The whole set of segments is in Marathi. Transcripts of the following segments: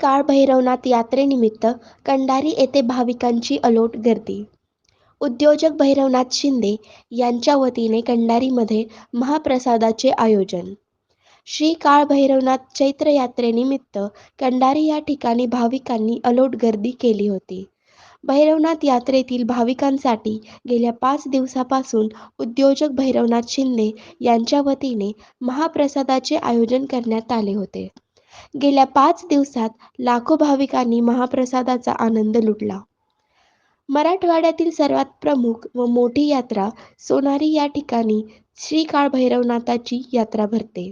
काळ भैरवनाथ यात्रेनिमित्त कंडारी येथे भाविकांची अलोट गर्दी. उद्योजक भैरवनाथ शिंदे यांच्या वतीने कंडारीमध्ये महाप्रसादाचे आयोजन. श्री काळ भैरवनाथ चैत्र यात्रेनिमित्त कंडारी या ठिकाणी भाविकांनी अलोट गर्दी केली होती. भैरवनाथ यात्रेतील भाविकांसाठी गेल्या पाच दिवसापासून उद्योजक भैरवनाथ शिंदे यांच्या वतीने महाप्रसादाचे आयोजन करण्यात आले होते. गेल्या पाच दिवसात लाखो भाविकांनी महाप्रसादाचा आनंद लुटला. मराठवाड्यातील सर्वात प्रमुख व मोठी यात्रा सोनारी या ठिकाणी श्री काळ भैरवनाथाची यात्रा भरते.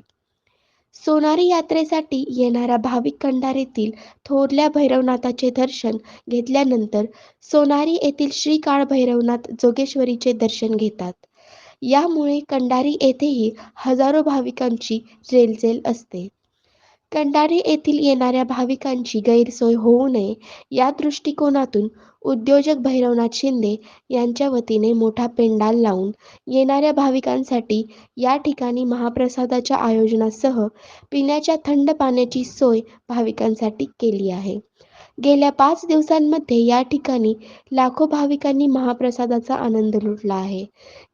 सोनारी यात्रेसाठी येणाऱ्या भाविक कंडारीतील थोरल्या भैरवनाथाचे दर्शन घेतल्यानंतर सोनारी येथील श्री काळ भैरवनाथ जोगेश्वरीचे दर्शन घेतात. यामुळे कंडारी येथेही हजारो भाविकांची रेलचेल असते. कंडारे येथील येणाऱ्या भाविकांची गैरसोय होऊ नये या दृष्टिकोनातून उद्योजक भैरवनाथ शिंदे यांच्या वतीने मोठा पेंडाल लावून येणाऱ्या भाविकांसाठी या ठिकाणी महाप्रसादाच्या आयोजनासह पिण्याच्या थंड पाण्याची सोय भाविकांसाठी केली आहे. गेल्या पाच दिवसांमध्ये या ठिकाणी लाखो भाविकांनी महाप्रसादाचा आनंद लुटला आहे.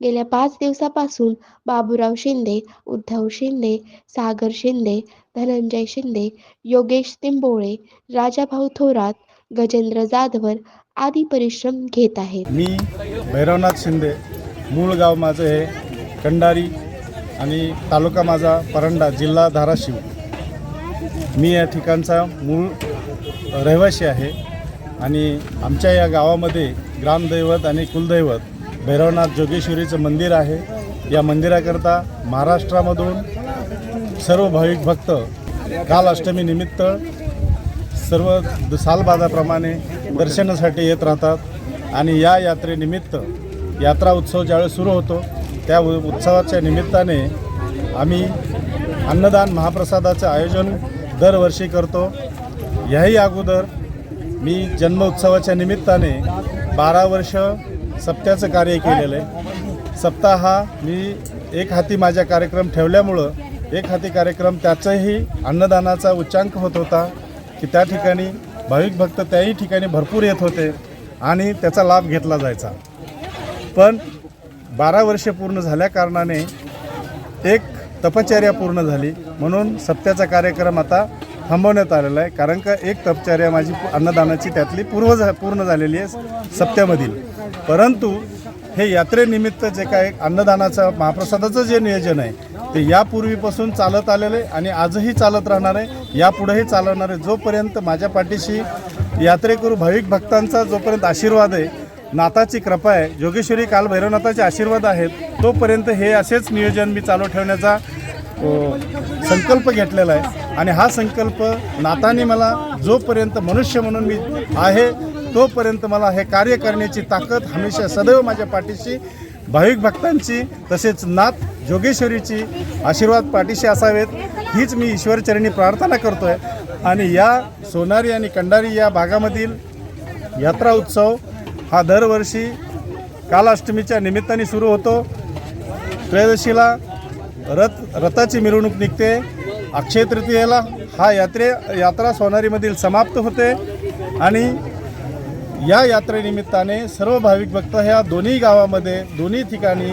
गेल्या पाच दिवसापासून बाबूराव शिंदे उद्धव शिंदे सागर शिंदे धनंजय शिंदे योगेश तिंबोळे राजाभाऊ थोरात गजेंद्र जाधवर आदी परिश्रम घेत आहेत. मी भैरवनाथ शिंदे मूळ गाव माझं हे कंडारी आणि तालुका माझा परंडा जिल्हा धाराशिव. मी या ठिकाणचा मूळ रहिवासी आहे आणि आमच्या या गावामध्ये ग्रामदैवत आणि कुलदैवत भैरवनाथ जोगेश्वरीचं मंदिर आहे. या मंदिराकरता महाराष्ट्रामधून सर्व भाविक भक्त काल अष्टमीनिमित्त सर्व द- सालबाजाप्रमाणे दर्शनासाठी येत राहतात आणि या यात्रेनिमित्त यात्रा उत्सव ज्यावेळेस सुरू होतो त्या उ- उत्सवाच्या निमित्ताने आम्ही अन्नदान महाप्रसादाचं आयोजन दरवर्षी करतो. याही अगोदर मी जन्म उत्सवाच्या निमित्ताने बारा वर्ष सप्त्याचं कार्य केलेलं आहे. सप्ताह हा मी एक हाती माझ्या कार्यक्रम ठेवल्यामुळं एक हाती कार्यक्रम त्याचाही अन्नदानाचा उच्चांक होत होता की त्या ठिकाणी भाविक भक्त त्याही ठिकाणी भरपूर येत होते आणि त्याचा लाभ घेतला जायचा. पण बारा वर्षे पूर्ण झाल्या कारणाने एक तपचर्या पूर्ण झाली. म्हणून सप्त्याचा कार्यक्रम आता थांबवण्यात आलेला आहे. कारण का एक तपचर्या माझी अन्नदानाची त्यातली पूर्व झा पूर्ण झालेली आहे सप्त्यामधील. परंतु हे यात्रेनिमित्त जे काय अन्नदानाचं महाप्रसादाचं जे नियोजन आहे ते यापूर्वीपासून चालत आलेलं आहे आणि आजही चालत राहणार आहे. यापुढेही चालवणार आहे. जोपर्यंत माझ्या पाठीशी यात्रेकरू भाविक भक्तांचा जोपर्यंत आशीर्वाद आहे नाथाची कृपा आहे. जोगेश्वरी काल भैरवनाथाचे आशीर्वाद आहेत. तोपर्यंत हे असेच नियोजन मी चालू ठेवण्याचा संकल्प घेतलेला आहे. आणि हा संकल्प नाथाने मला जोपर्यंत मनुष्य म्हणून मी आहे तोपर्यंत मला हे कार्य करण्याची ताकद हमेशा सदैव माझ्या पाठीशी भाविक भक्तांची तसेच नाथ जोगेश्वरीची आशीर्वाद पाठीशी असावेत. हीच मी ईश्वरचरणी प्रार्थना करतो आहे आणि या सोनारी आणि कंडारी या भागामधील यात्रा उत्सव हा दरवर्षी कालाष्टमीच्या निमित्ताने सुरू होतो. त्रयोदशीला रथ रथाची मिरवणूक निघते. अक्षय तृतीयेला हा यात्रे यात्रा सोनारीमधील समाप्त होते. आणि या यात्रेनिमित्ताने सर्व भाविक भक्त ह्या दोन्ही गावामध्ये दोन्ही ठिकाणी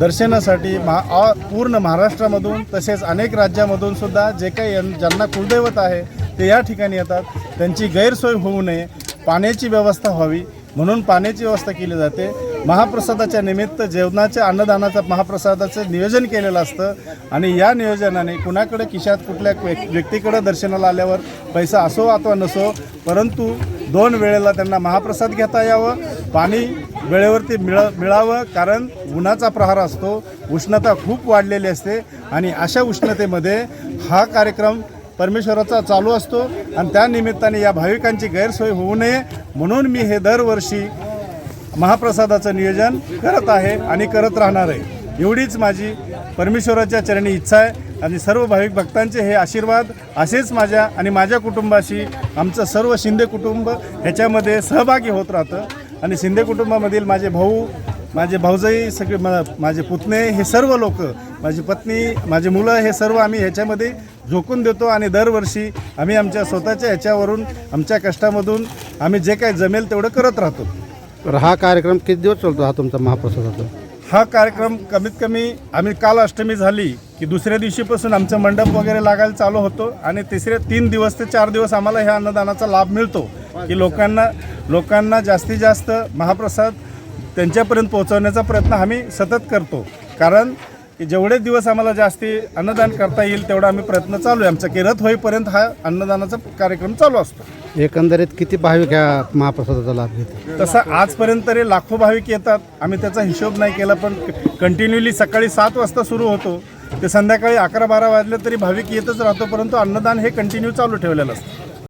दर्शनासाठी महा पूर्ण महाराष्ट्रामधून तसेच अनेक राज्यामधून सुद्धा जे काही ज्यांना कुलदैवत आहे ते या ठिकाणी येतात. त्यांची गैरसोय होऊ नये. पाण्याची व्यवस्था व्हावी. म्हणून पाण्याची व्यवस्था केली जाते. महाप्रसादाच्या निमित्त जेवणाच्या अन्नदानाचं महाप्रसादाचं नियोजन केलेलं असतं. आणि या नियोजनाने कुणाकडे किशात कुठल्या व्यक्- व्यक्तीकडे दर्शनाला आल्यावर पैसा असो अथवा नसो परंतु दोन वेळेला त्यांना महाप्रसाद घेता यावं पाणी वेळेवरती मिळ मिळावं कारण उन्हाचा प्रहार असतो उष्णता खूप वाढलेली असते. आणि अशा उष्णतेमध्ये हा कार्यक्रम परमेश्वराचा चालू असतो आणि त्या निमित्ताने या भाविकांची गैरसोय होऊ नये. म्हणून मी हे दरवर्षी महाप्रसादाचं नियोजन करत आहे आणि करत राहणार आहे. एवढीच माझी परमेश्वराच्या चरणी इच्छा आहे आणि सर्व भाविक भक्तांचे हे आशीर्वाद असेच माझ्या आणि माझ्या कुटुंबाशी आमचं सर्व शिंदे कुटुंब ह्याच्यामध्ये सहभागी होत राहतं. आणि शिंदे कुटुंबामधील माझे भाऊ माझे भाऊजाई सगळे मा माझे पुतणे हे सर्व लोक माझी पत्नी माझी मुलं हे सर्व आम्ही ह्याच्यामध्ये झोकून देतो आणि दरवर्षी आम्ही आमच्या स्वतःच्या ह्याच्यावरून आमच्या कष्टामधून आम्ही जे काही जमेल तेवढं करत राहतो. तर हा कार्यक्रम किती दिवस चालतो हा तुमचा महाप्रसादाचा? हा कार्यक्रम कमीत कमी आम्ही काल अष्टमी झाली की दुसऱ्या दिवशीपासून आमचं मंडप वगैरे लागायला चालू होतो आणि तिसरे तीन दिवस ते चार दिवस आम्हाला ह्या अन्नदानाचा लाभ मिळतो. की लोकांना लोकांना जास्तीत जास्त महाप्रसाद त्यांच्यापर्यंत पोहोचवण्याचा प्रयत्न आम्ही सतत करतो. कारण की जेवढे दिवस आम्हाला जास्ती अन्नदान करता येईल तेवढा आम्ही प्रयत्न चालू आहे. आमचा की रथ होईपर्यंत हा अन्नदानाचा कार्यक्रम चालू असतो. एकंदरीत किती भाविक ह्या महाप्रसादाचा लाभ घेते तसं आजपर्यंत तरी लाखो भाविक येतात. आम्ही त्याचा हिशोब नाही केला पण कंटिन्युअली सकाळी सात वाजता सुरू होतो. ते संध्याकाळी अकरा बारा वाजले तरी भाविक येतच राहतो परंतु अन्नदान हे कंटिन्यू चालू ठेवलेलं असतं.